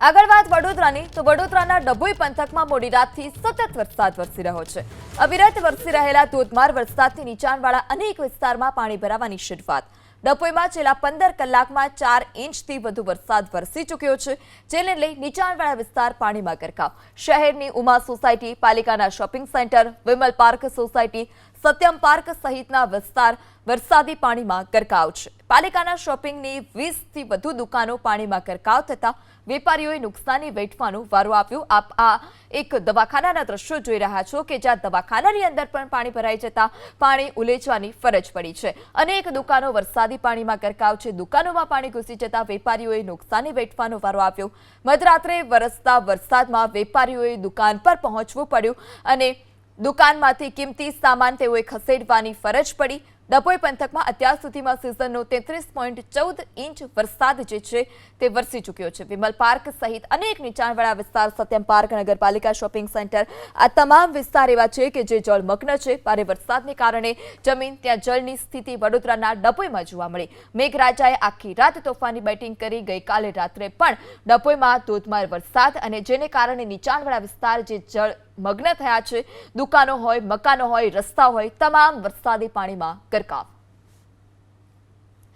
આગળ વાત વડોદરાની, તો વડોદરાના ડભોઈ પંથકમાં મોડી રાતથી સતત વરસાદ વરસી રહ્યો છે. અવિરત વરસી રહેલા ધોધમાર વરસાદથી નીચાણવાળા અનેક વિસ્તારમાં પાણી ભરાવાની શરૂઆત. ડભોઈમાં છેલ્લા પંદર કલાકમાં ચાર ઇંચથી વધુ વરસાદ વરસી ચૂક્યો છે, જેને લઈ નીચાણવાળા વિસ્તાર પાણીમાં ગરકાવ. શહેરની ઉમા સોસાયટી, પાલિકાના shopping centre, Vimal park society, Satyam park સહિતના વિસ્તાર વરસાદી પાણીમાં ગરકાવ છે. પાલિકાના શોપિંગની વીસથી વધુ દુકાનો પાણીમાં ગરકાવ થતાં વેપારીઓએ નુકસાની વેઠવાનો વારો આવ્યો. આ એક દવાખાનાના દ્રશ્યો જોઈ રહ્યા છો કે જ્યાં દવાખાનાની અંદર પણ પાણી ભરાઈ જતા પાણી ઉલેચવાની ફરજ પડી છે. અનેક દુકાનો વરસાદી પાણીમાં ગરકાવ છે. દુકાનોમાં પાણી ઘૂસી જતા વેપારીઓએ નુકસાની વેઠવાનો વારો આવ્યો. મધરાત્રે વરસતા વરસાદમાં વેપારીઓએ દુકાન પર પહોંચવું પડ્યું અને દુકાનમાંથી કિંમતી સામાન તેઓએ ખસેડવાની ફરજ પડી. ડભોઈ પંથકમાં અત્યાર સુધીમાં સિઝનનો તેત્રીસ પોઈન્ટ ચૌદ ઇંચ વરસાદ જે છે તે વરસી ચૂક્યો છે. વિમલ પાર્ક સહિત અનેક નીચાણવાળા વિસ્તાર સત્યમ પાર્ક, નગરપાલિકા શોપિંગ સેન્ટર આ તમામ વિસ્તાર એવા છે કે જે જળમગ્ન છે. ભારે વરસાદને કારણે જમીન ત્યાં જળની સ્થિતિ વડોદરાના ડભોઈમાં જોવા મળી. મેઘરાજાએ આખી રાત તોફાની બેટિંગ કરી. ગઈકાલે રાત્રે પણ ડભોઈમાં ધોધમાર વરસાદ અને જેને કારણે નીચાણવાળા વિસ્તાર જે જળ મગ્ન થયા છે, દુકાનો હોય, મકાનો હોય, રસ્તા હોય, તમામ વરસાદી પાણીમાં ગરકાવ